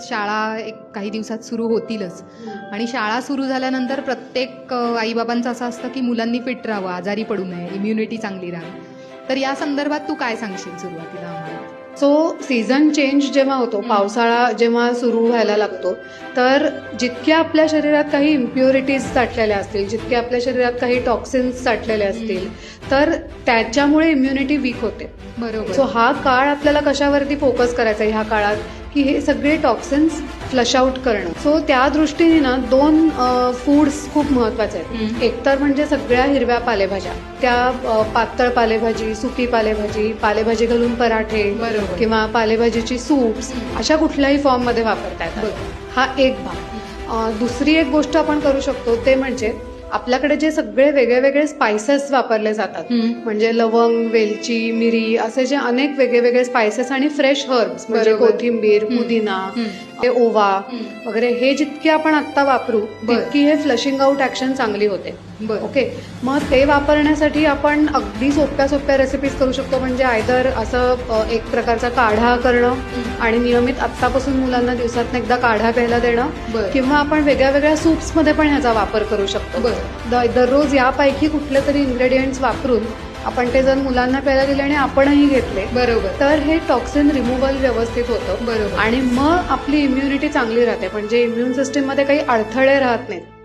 शाळा एक काही दिवसात सुरू होतीलच. आणि शाळा सुरू झाल्यानंतर प्रत्येक आईबाबांचं असं असतं की मुलांनी फिट राहावं आजारी पडू नये इम्युनिटी चांगली राहावी. तर या संदर्भात तू काय सांगशील सुरुवातीला आम्हाला? सो सीझन चेंज जेव्हा होतो पावसाळा जेव्हा सुरू व्हायला लागतो तर जितक्या आपल्या शरीरात काही इम्प्युरिटीज साठलेल्या असतील जितके आपल्या शरीरात काही टॉक्सिन्स साठलेले असतील तर त्याच्यामुळे इम्युनिटी वीक होते. बरोबर. सो हा काळ आपल्याला कशावरती फोकस करायचा आहे? ह्या काळात की हे सगळे टॉक्सिन्स फ्लश आउट करणं सो त्या दृष्टीने ना दोन फूड्स खूप महत्त्वाचे आहेत. एकतर म्हणजे सगळ्या हिरव्या पालेभाज्या त्या पातळ पालेभाजी सुकी पालेभाजी पालेभाजी घालून पराठे. किंवा पालेभाजीची सूप्स. अशा कुठल्याही फॉर्ममध्ये वापरता बरोबर. येतात हा एक भाग दुसरी एक गोष्ट आपण करू शकतो ते म्हणजे आपल्याकडे जे सगळे वेगळे वेगळे स्पायसेस वापरले जातात. म्हणजे लवंग वेलची मिरी असे जे अनेक वेगळे वेगळे स्पायसेस आणि फ्रेश हर्ब्स म्हणजे. कोथिंबीर. पुदिना ओवा. वगैरे हे जितके आपण आत्ता वापरू. तितकी हे फ्लशिंग आउट ऍक्शन चांगली होते ओके मग ते वापरण्यासाठी आपण अगदी सोप्या सोप्या रेसिपीज करू शकतो म्हणजे आयदर असं एक प्रकारचा काढा करणं. आणि नियमित आत्तापासून मुलांना दिवसात एकदा काढा प्यायला देणं. किंवा आपण वेगळ्या वेगळ्या सूप्समध्ये पण ह्याचा वापर करू शकतो दररोज यापैकी कुठले तरी इन्ग्रेडियंट्स वापरून आपण ते जर मुलांना प्यायला दिले आणि आपणही घेतले बरोबर. तर हे टॉक्सिन रिमूव्हल व्यवस्थित होतं. बरोबर. आणि मग आपली इम्युनिटी चांगली राहते. म्हणजे इम्युन सिस्टीममध्ये काही अडथळे राहत नाहीत